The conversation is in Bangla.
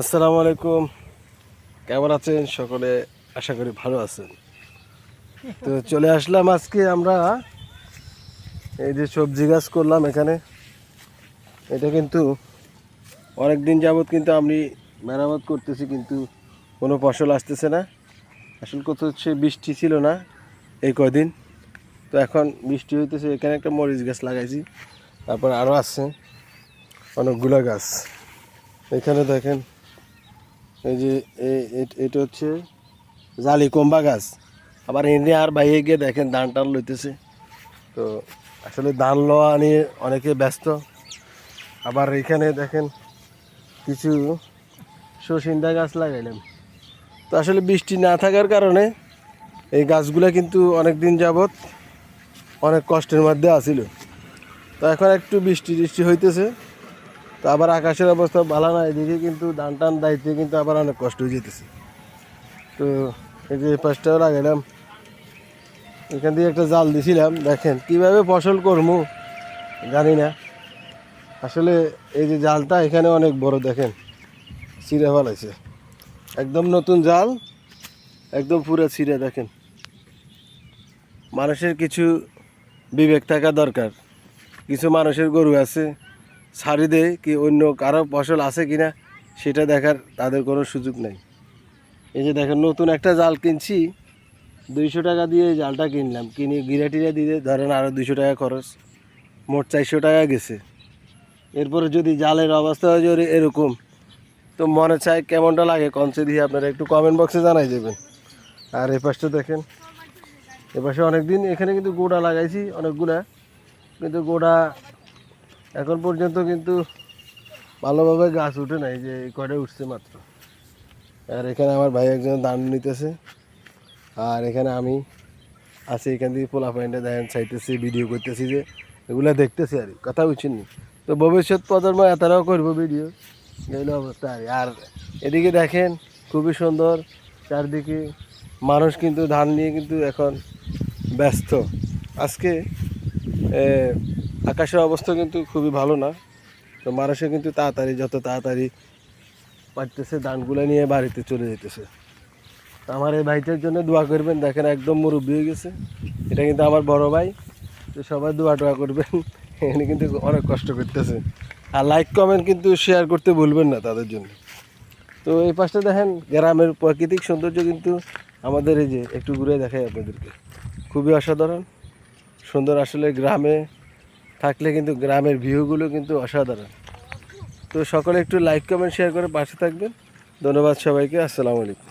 আসসালামু আলাইকুম। কেমন আছেন? সকলে আশা করি ভালো আছেন। তো চলে আসলাম আজকে আমরা। এই যে সবজি গাছ করলাম এখানে। এটা কিন্তু অনেক দিন যাবৎ কিন্তু আমি মেরামত করতেছি, কিন্তু কোনো ফসল আসতেছে না। আসল কথা হচ্ছে বৃষ্টি ছিল না এই কদিন তো এখন বৃষ্টি হইতেছে, এখানে একটা মরিচ গাছ লাগাইছি। তারপর আরও আছে অনেকগুলো গাছ। এখানে দেখেন এই যে এটা হচ্ছে জালি কম্বা গাছ। আবার এনে আর বাইরে গিয়ে দেখেন, ধান টান লইতেছে। তো আসলে ধান লওয়া নিয়ে অনেকে ব্যস্ত। আবার এখানে দেখেন কিছু সসিন্দা গাছ লাগাইলাম। তো আসলে বৃষ্টি না থাকার কারণে এই গাছগুলো কিন্তু অনেক দিন যাবৎ অনেক কষ্টের মধ্যে আসিল তো এখন একটু বৃষ্টি টিষ্টি হইতেছে। তো আবার আকাশের অবস্থা ভালো না, এদিকে কিন্তু ধান টান দায়িত্বে কিন্তু আবার অনেক কষ্ট হয়ে যেতেছে তো এই যে পাশটাও লাগাইলাম, এখান দিয়ে একটা জাল দিছিলাম, দেখেন কীভাবে ফসল করব জানি না। আসলে এই যে জালটা এখানে অনেক বড়, দেখেন ছিঁড়ে ফেলাইছে। একদম নতুন জাল, একদম পুরো ছিঁড়ে, দেখেন। মানুষের কিছু বিবেক থাকা দরকার, কিছু মানুষের গরু আছে দেয় কি অন্য কারও ফসল আছে কিনা, সেটা দেখার তাদের কোনো সুযোগ নেই। এই যে দেখেন, নতুন একটা জাল কিনছি, দুইশো টাকা দিয়ে জালটা কিনলাম। কিনে গিরা টিরা দিয়ে ধরেন আরও দুইশো টাকা খরচ, মোট চারশো টাকা গেছে। এরপরে যদি জালের অবস্থা হয় যদি এরকম, তো মনে চায় কেমনটা লাগে? কমসে দিয়ে আপনারা একটু কমেন্ট বক্সে জানাই দেবেন। আর এ পাশটা দেখেন, এ পাশে অনেকদিন এখানে কিন্তু গোড়া লাগাইছি, অনেকগুলা। কিন্তু গোড়া এখন পর্যন্ত কিন্তু ভালোভাবে গাছ উঠে নাই, যে কয়টা উঠছে মাত্র। আর এখানে আমার ভাই একজন দান নিতেছে, আর এখানে আমি আছি এখান থেকে পোলা পয়েন্টে দেখেন, চাইতেছি ভিডিও করতেছি যে এগুলো দেখতেছি আর কথা বুঝছেন তো ভবিষ্যৎ প্রজন্ম এতারাও করব ভিডিও এই অবস্থা আর। আর এদিকে দেখেন, খুবই সুন্দর, চারদিকে মানুষ কিন্তু ধান নিয়ে কিন্তু এখন ব্যস্ত। আজকে আকাশের অবস্থা কিন্তু খুবই ভালো না। তো মানুষে কিন্তু তাড়াতাড়ি, যত তাড়াতাড়ি পারতেছে ধানগুলো নিয়ে বাড়িতে চলে যেতেছে আমার এই ভাইটার জন্য দোয়া করবেন, দেখেন একদম মুরব্বী হয়ে গেছে। এটা কিন্তু আমার বড় ভাই, তো সবাই দোয়া টোয়া করবেন। এখানে কিন্তু অনেক কষ্ট করতেছে। আর লাইক কমেন্ট কিন্তু শেয়ার করতে ভুলবেন না তাদের জন্য। তো এই পাশটা দেখেন, গ্রামের প্রাকৃতিক সৌন্দর্য কিন্তু আমাদের এই যে একটু ঘুরে দেখাই আপনাদেরকে। খুবই অসাধারণ। সুন্দর আসলে গ্রামে থাকলে কিন্তু গ্রামের ভিউগুলো কিন্তু অসাধারণ। তো সকলে একটু লাইক কমেন্ট শেয়ার করে পাশে থাকবেন। ধন্যবাদ সবাইকে। আসসালামু আলাইকুম।